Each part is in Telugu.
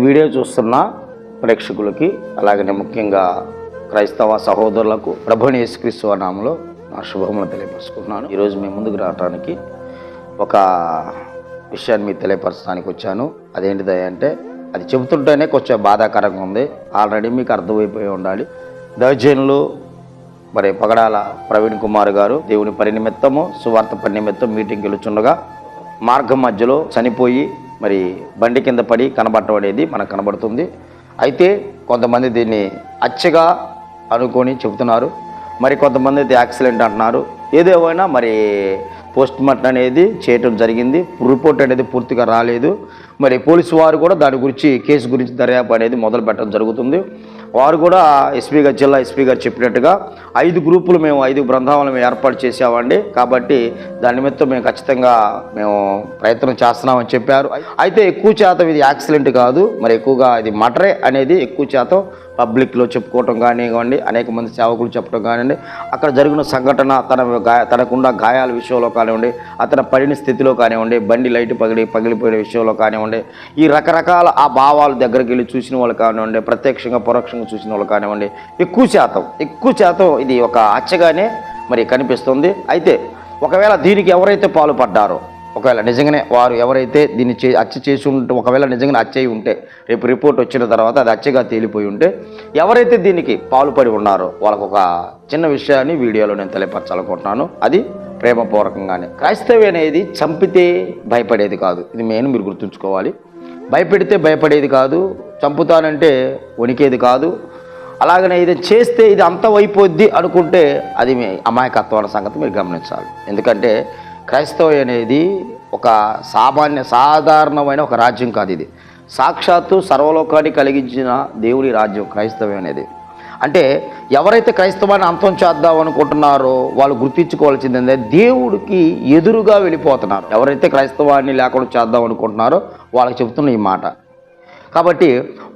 వీడియో చూస్తున్న ప్రేక్షకులకి అలాగనే ముఖ్యంగా క్రైస్తవ సహోదరులకు ప్రభుని యేసుక్రీస్తు నామంలో నా శుభములు తెలియపరుచుకుంటున్నాను. ఈరోజు మీ ముందుకు రావడానికి ఒక విషయాన్ని మీకు తెలియపరచడానికి వచ్చాను. అదేంటిది అంటే అది చెబుతుంటేనే కొంచెం బాధాకరంగా ఉంది. ఆల్రెడీ మీకు అర్థమైపోయి ఉండాలి. దర్జన్లు మరి పగడాల ప్రవీణ్ కుమార్ గారు దేవుని పరినిమిత్తము సువార్త పరినిమిత్తం మీటింగ్కి వెళ్ళుచుండగా మార్గం మధ్యలో చనిపోయి మరి బండి కింద పడి కనబడటం అనేది మనకు కనబడుతుంది. అయితే కొంతమంది దీన్ని అచ్చగా అనుకొని చెబుతున్నారు. మరి కొంతమంది అయితే యాక్సిడెంట్ అంటున్నారు. ఏదేమైనా మరి పోస్ట్ మార్టం అనేది చేయటం జరిగింది. రిపోర్ట్ అనేది పూర్తిగా రాలేదు. మరి పోలీసు వారు కూడా దాని గురించి కేసు గురించి దర్యాప్తు అనేది మొదలు పెట్టడం జరుగుతుంది. వారు కూడా ఎస్పీ గారు జిల్లా ఎస్పీ గారు చెప్పినట్టుగా ఐదు గ్రూపులు మేము ఐదు బృందాలను ఏర్పాటు చేసామండి కాబట్టి దాని నిమిత్తం మేము ఖచ్చితంగా మేము ప్రయత్నం చేస్తున్నామని చెప్పారు. అయితే ఎక్కువ శాతం ఇది యాక్సిడెంట్ కాదు. మరి ఎక్కువగా ఇది మటరే అనేది ఎక్కువ శాతం పబ్లిక్లో చెప్పుకోవటం కానివ్వండి అనేక మంది సేవకులు చెప్పడం కానివ్వండి అక్కడ జరిగిన సంఘటన తన గాయ తనకున్న గాయాల విషయంలో కానివ్వండి అతని పడిన స్థితిలో కానివ్వండి బండి లైట్ పగిలి పగిలిపోయిన విషయంలో కానివ్వండి ఈ రకరకాల ఆ భావాల దగ్గరికి వెళ్ళి చూసిన వాళ్ళు కానివ్వండి ప్రత్యక్షంగా పరోక్షంగా చూసిన వాళ్ళు కానివ్వండి ఎక్కువ శాతం ఎక్కువ శాతం ఇది ఒక అచ్చగానే మరి కనిపిస్తుంది. అయితే ఒకవేళ దీనికి ఎవరైతే పాల్పడ్డారో ఒకవేళ నిజంగానే వారు ఎవరైతే దీన్ని చే హత్య చేసి ఉంటే ఒకవేళ నిజంగానే హత్య ఉంటే రేపు రిపోర్ట్ వచ్చిన తర్వాత అది హత్యగా తేలిపోయి ఉంటే ఎవరైతే దీనికి పాలుపడి ఉన్నారో వాళ్ళకు ఒక చిన్న విషయాన్ని వీడియోలో నేను తెలియపరచాలనుకుంటున్నాను. అది ప్రేమపూర్వకంగానే. క్రైస్తవి అనేది చంపితే భయపడేది కాదు. ఇది మెయిన్ మీరు గుర్తుంచుకోవాలి. భయపెడితే భయపడేది కాదు. చంపుతానంటే వణికేది కాదు. అలాగనే ఇది చేస్తే ఇది అంతమైపోద్ది అనుకుంటే అది మీ అమాయకత్వం సంగతి మీరు గమనించాలి. ఎందుకంటే క్రైస్తవ అనేది ఒక సామాన్య సాధారణమైన ఒక రాజ్యం కాదు ఇది. సాక్షాత్తు సర్వలోకాన్ని కలిగించిన దేవుడి రాజ్యం క్రైస్తవం అనేది. అంటే ఎవరైతే క్రైస్తవాన్ని అంతం చేద్దాం అనుకుంటున్నారో వాళ్ళు గుర్తించుకోవాల్సింది ఏంటంటే దేవుడికి ఎదురుగా వెళ్ళిపోతున్నారు. ఎవరైతే క్రైస్తవాన్ని లేకుండా చేద్దాం అనుకుంటున్నారో వాళ్ళకి చెబుతున్న ఈ మాట. కాబట్టి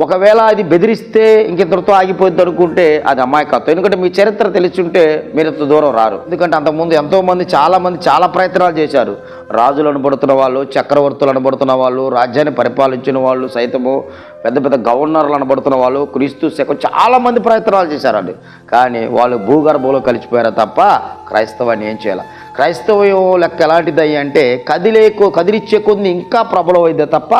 ఒకవేళ అది బెదిరిస్తే ఇంకెంతటితో ఆగిపోద్ది అనుకుంటే అది అమాయకత్వం. ఎందుకంటే మీ చరిత్ర తెలిసింటే మీరు ఇంత దూరం రారు. ఎందుకంటే అంతకుముందు ఎంతోమంది చాలామంది చాలా ప్రయత్నాలు చేశారు. రాజులు అనబడుతున్న వాళ్ళు చక్రవర్తులు అనబడుతున్న వాళ్ళు రాజ్యాన్ని పరిపాలించిన వాళ్ళు సైతము పెద్ద పెద్ద గవర్నర్లు అనబడుతున్న వాళ్ళు క్రీస్తు శకం చాలామంది ప్రయత్నాలు చేశారండి. కానీ వాళ్ళు భూగర్భంలో కలిసిపోయారు తప్ప క్రైస్తవాన్ని ఏం చేయాలి? క్రైస్తవం లెక్క ఎలాంటిది అంటే కదిలే కదిలిచ్చే కొద్ది ఇంకా ప్రబలమైందే తప్ప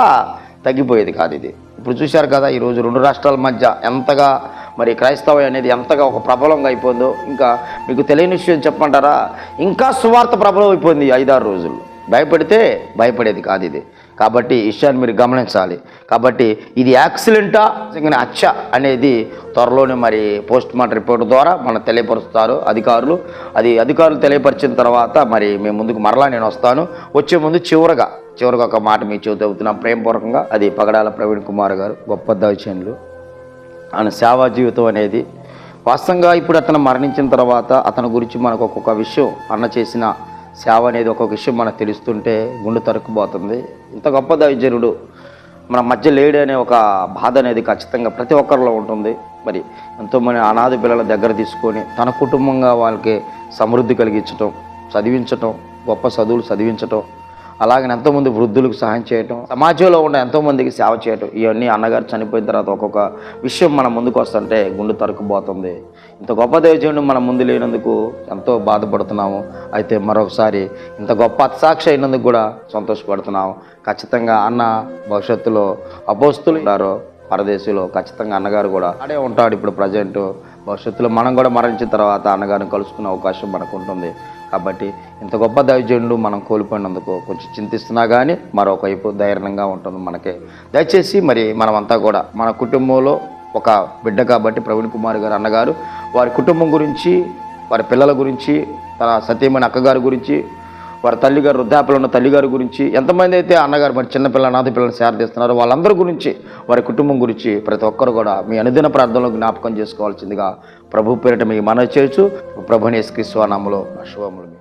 తగ్గిపోయేది కాదు ఇది. ఇప్పుడు చూశారు కదా ఈరోజు రెండు రాష్ట్రాల మధ్య ఎంతగా మరి క్రైస్తవం అనేది ఎంతగా ఒక ప్రబలంగా అయిపోయిందో. ఇంకా మీకు తెలియని విషయం చెప్పమంటారా? ఇంకా సువార్త ప్రబలం అయిపోయింది ఐదారు రోజులు. భయపడితే భయపడేది కాదు ఇది. కాబట్టి విషయాన్ని మీరు గమనించాలి. కాబట్టి ఇది యాక్సిడెంటా ఇంకా అచ్చ అనేది త్వరలోనే మరి పోస్ట్ మార్టం రిపోర్ట్ ద్వారా మనం తెలియపరుస్తారు అధికారులు. అది అధికారులు తెలియపరిచిన తర్వాత మరి మేము ముందుకు మరలా నేను వస్తాను. వచ్చే ముందు చివరగా చివరికి ఒక మాట మీ చెబుతూ ప్రేమపూర్వకంగా అది పగడాల ప్రవీణ్ కుమార్ గారు గొప్ప దౌచన్యులు ఆయన సేవా జీవితం అనేది వాస్తవంగా ఇప్పుడు అతను మరణించిన తర్వాత అతని గురించి మనకు ఒక్కొక్క విషయం అన్న చేసిన సేవ అనేది ఒక్కొక్క విషయం మనకు తెలుస్తుంటే గుండె తరుక్కుపోతుంది. ఇంత గొప్ప దైవజనుడు మన మధ్య లేడు అనే ఒక బాధ అనేది ఖచ్చితంగా ప్రతి ఒక్కరిలో ఉంటుంది. మరి ఎంతోమంది అనాథ పిల్లల దగ్గర తీసుకొని తన కుటుంబంగా వాళ్ళకి సమృద్ధి కలిగించటం చదివించటం గొప్ప చదువులు చదివించటం అలాగే ఎంతోమంది వృద్ధులకు సహాయం చేయటం సమాజంలో ఉన్న ఎంతోమందికి సేవ చేయటం ఇవన్నీ అన్నగారు చనిపోయిన తర్వాత ఒక్కొక్క విషయం మన ముందుకు వస్తుంటే గుండె తరుకుపోతుంది ఇంత గొప్ప దేవజనుడు మన ముందు లేనందుకు ఎంతో బాధపడుతున్నాము. అయితే మరొకసారి ఇంత గొప్ప అత్సాక్షి అయినందుకు కూడా సంతోషపడుతున్నాము. ఖచ్చితంగా అన్న భవిష్యత్తులో అపోస్తులు ఉంటారు పరదేశంలో ఖచ్చితంగా అన్నగారు కూడా ఆడే ఉంటాడు ఇప్పుడు ప్రజెంట్. భవిష్యత్తులో మనం కూడా మరణించిన తర్వాత అన్నగారిని కలుసుకునే అవకాశం మనకు ఉంటుంది. కాబట్టి ఇంత గొప్ప దైవజనుడు మనం కోల్పోయినందుకు కొంచెం చింతిస్తున్నా కానీ మరొకవైపు ధైర్యంగా ఉంటుంది మనకి. దయచేసి మరి మనమంతా కూడా మన కుటుంబంలో ఒక బిడ్డ కాబట్టి ప్రవీణ్ కుమార్ గారు అన్నగారు వారి కుటుంబం గురించి వారి పిల్లల గురించి తన సత్యమైన అక్కగారి గురించి వారి తల్లిగారు వృద్ధాప్యలో ఉన్న తల్లిగారి గురించి ఎంతమంది అయితే అన్నగారు మరి చిన్నపిల్ల అనాథ పిల్లలు సేవ చేస్తున్నారు వాళ్ళందరి గురించి వారి కుటుంబం గురించి ప్రతి ఒక్కరు కూడా మీ అనుదిన ప్రార్థనలో జ్ఞాపకం చేసుకోవాల్సిందిగా ప్రభు పేరిట మీ మనవి చేయొచ్చు ప్రభునేశ్వర స్క్రీస్వానాములో శుభములు